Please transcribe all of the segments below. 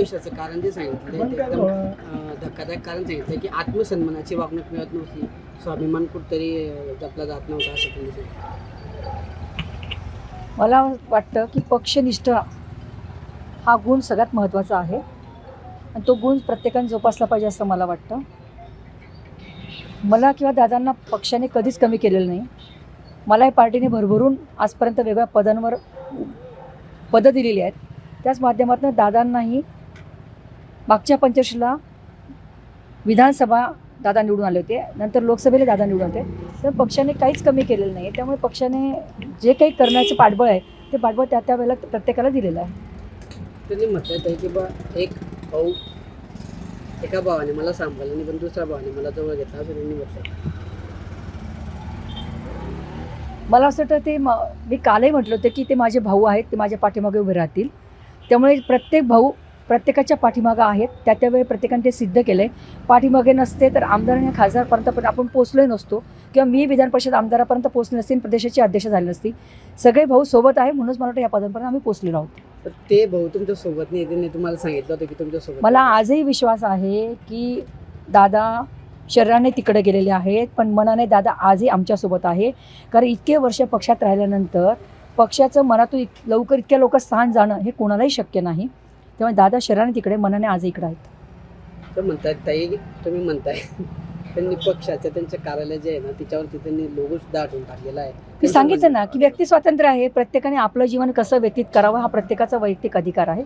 अपयशाचं कारण जे सांगितलं ते एकदम धक्कादायक कारण सांगितलं की आत्मसन्मानाची वागणूक मिळत नव्हती. स्वाभिमान कुठतरी जपला जात नव्हता असं त्यांनी सांगितलं मला वाटतं की पक्षनिष्ठ हा गुण सगळ्यात महत्त्वाचा आहे. आणि तो गुण प्रत्येकाने जोपासला पाहिजे असं मला वाटतं. मला किंवा दादांना पक्षाने कधीच कमी केलेलं नाही. मला या पार्टीने भरभरून आजपर्यंत वेगवेगळ्या पदांवर पदं दिलेली आहेत. त्याच माध्यमातून दादांनाही मागच्या पंचवर्षीला विधानसभा दादा निवडून आले होते. नंतर लोकसभेला दादा निवडून होते. तर पक्षाने काहीच कमी केलेलं नाही त्यामुळे पक्षाने जे काही करण्याचं पाठबळ आहे ते पाठबळ त्या त्या वेळेला प्रत्येकाला दिलेलं आहे. त्यांनी म्हटलं आहे की बा एक भाऊ एका भावाने मला सांभाळलं आणि पण दुसऱ्या भावाने मला जवळ घेतला असं त्यांनी म्हटलं मला असं वाटतं ते म मी कालही म्हटलं होतं की ते माझे भाऊ आहेत ते माझ्या पाठीमागे उभे राहतील. त्यामुळे प्रत्येक भाऊ प्रत्येकाच्या पाठीमागं आहेत. त्या त्यावेळी प्रत्येकाने ते सिद्ध केलं आहे पाठीमागे नसते तर आमदार आणि खासदारपर्यंत पण आपण पोचलोही नसतो. किंवा मी विधान परिषद आमदारापर्यंत पोचले नसते प्रदेशाची अध्यक्ष झाली नसती. सगळे भाऊ सोबत आहे म्हणूनच मला वाटतं या पदांपर्यंत आम्ही पोचलेलो आहोत. ते भाऊ तुमच्यासोबत नाही तुम्हाला सांगितलं होतं की तुमच्यासोबत मला आजही विश्वास आहे की दादा शरीराने तिकडे गेलेले आहेत पण मनाने दादा आजही आमच्यासोबत आहे. कारण इतके वर्ष पक्षात राहिल्यानंतर पक्षाचं मनातून इत लवकर इतक्या लोक स्थान जाणं हे कोणालाही शक्य नाही. त्यामुळे दादा शरीराने तिकडे मनाने आज इकडे आहेत. तर म्हणतायत ताई तुम्ही म्हणताय. त्यांनी पक्षाचं त्यांचं कार्यालय जे आहे ना तिच्यावरती त्यांनी लोगो सुद्धा आठवून टाकलेला आहे. मी सांगितलं ना की व्यक्ती स्वातंत्र्य आहे प्रत्येकाने आपलं जीवन कसं व्यतीत करावं हा प्रत्येकाचा वैयक्तिक अधिकार आहे.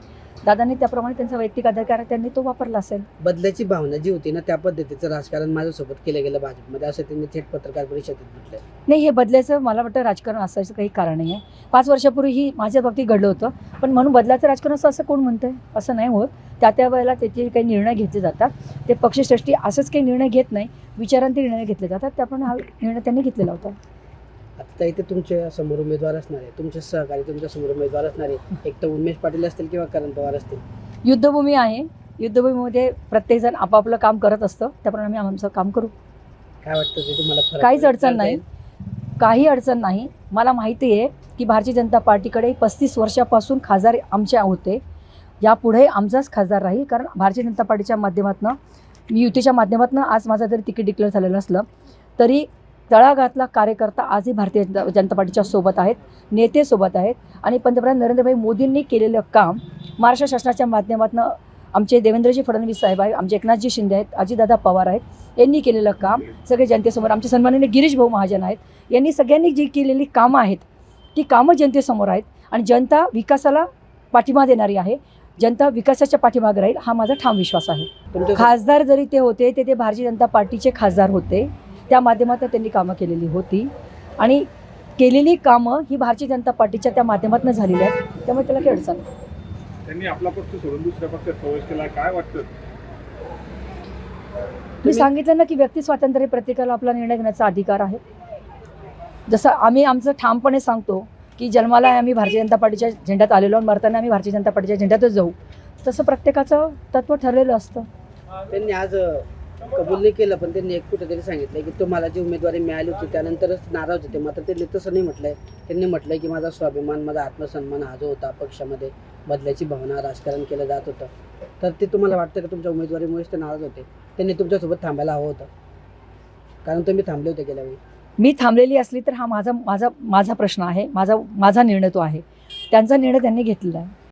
दादांनी त्याप्रमाणे त्यांचा वैयक्तिक अधिकार आहे त्यांनी तो वापरला असेल. बदल्याची भावना जी होती ना त्या पद्धतीचं राजकारण माझ्यासोबत केलं गेलं भाजपमध्ये. असं त्यांनी थेट पत्रकार परिषदेत म्हटलं नाही हे बदलायचं मला वाटतं राजकारण असायचं काही कारण नाही आहे. पाच वर्षापूर्वी ही माझ्या बाबतीत घडलं होतं. पण म्हणून बदलाचं राजकारण असं असं कोण म्हणतंय? असं नाही होत. त्या त्या वेळेला त्याचे काही निर्णय घेतले जातात. ते पक्षश्रेष्ठी असंच काही निर्णय घेत नाही. विचारांती निर्णय घेतले जातात. त्याप्रमाणे हा निर्णय त्यांनी घेतलेला होता. आता ताई ते तुमच्यासमोर उमेदवार असणार आहे. तुमचे सहकारी तुमच्यासमोर उमेदवार असणार आहे. एक तर उमेश पाटील असतील किंवा करण पवार असतील. युद्धभूमी आहे. युद्धभूमीमध्ये प्रत्येकजण आपापलं काम करत असतं. त्याप्रमाणे आम्ही आमचं काम करू. काय वाटतं ते तुम्हाला काहीच अडचण नाही? काही अडचण नाही. मला माहिती आहे की भारतीय जनता पार्टीकडे पस्तीस वर्षापासून खासदार आमचे होते. यापुढे आमचाच खासदार राहील. कारण भारतीय जनता पार्टीच्या माध्यमातून मी युतीच्या माध्यमातून आज माझं जरी तिकीट डिक्लेअर झालेलं असलं तरी तळागाळातला कार्यकर्ता आजही भारतीय जनता पार्टीच्या सोबत आहेत नेते सोबत आहेत आणि पंतप्रधान नरेंद्रभाई मोदींनी केलेलं काम महाराष्ट्र शासनाच्या माध्यमातून आमचे देवेंद्रजी फडणवीस साहेब आहेत आमचे एकनाथजी शिंदे आहेत अजितदादा पवार आहेत यांनी केलेलं काम सगळे जनतेसमोर आमचे सन्माननीय गिरीश भाऊ महाजन आहेत यांनी सगळ्यांनी जी केलेली कामं आहेत ती कामं जनतेसमोर आहेत आणि जनता विकासाला पाठिंबा देणारी आहे जनता विकासाच्या पाठीमागे राहील हा माझा ठाम विश्वास आहे. खासदार जरी ते होते ते ते भारतीय जनता पार्टीचे खासदार होते त्या माध्यमातून त्यांनी कामं केलेली होती. आणि केलेली कामं ही भारतीय जनता पार्टीच्या त्या माध्यमातून झालेली आहेत. त्यामुळे त्याला काही अडचण. त्यांनी आपला पक्ष सोडून दुसऱ्या पक्षात प्रवेश केला काय वाटतं? मी सांगितलं ना की व्यक्ती स्वातंत्र्य प्रत्येकाला आपला निर्णय घेण्याचा अधिकार आहे. जसं आम्ही आमचं ठामपणे सांगतो की जन्माला आम्ही भारतीय जनता पार्टीच्या झेंड्यात आलेलो आणि मरताना आम्ही भारतीय जनता पार्टीच्या झेंड्यातच जाऊ. तसं प्रत्येकाचं तत्व ठरलेलं असतं. त्यांनी आज कबूल नाही केलं पण त्यांनी एक कुठेतरी सांगितलं की तुम्हाला जी उमेदवारी मिळाली होती त्यानंतरच नाराज होते. मात्र त्यांनी तसं नाही म्हटलंय. त्यांनी म्हटलंय की माझा स्वाभिमान माझा आत्मसन्मान हा जो होता पक्षामध्ये बदल्याची भावना राजकारण केलं जात होतं. तर ते तुम्हाला वाटतं का तुमच्या उमेदवारीमुळेच ते नाराज होते? त्यांनी तुमच्यासोबत थांबायला हवं होतं. कारण तुम्ही थांबले होते गेल्या वेळी. मी थांबलेली असली तर हा माझा माझा माझा प्रश्न आहे. माझा माझा निर्णय तो आहे. त्यांचा निर्णय त्यांनी घेतलेला आहे.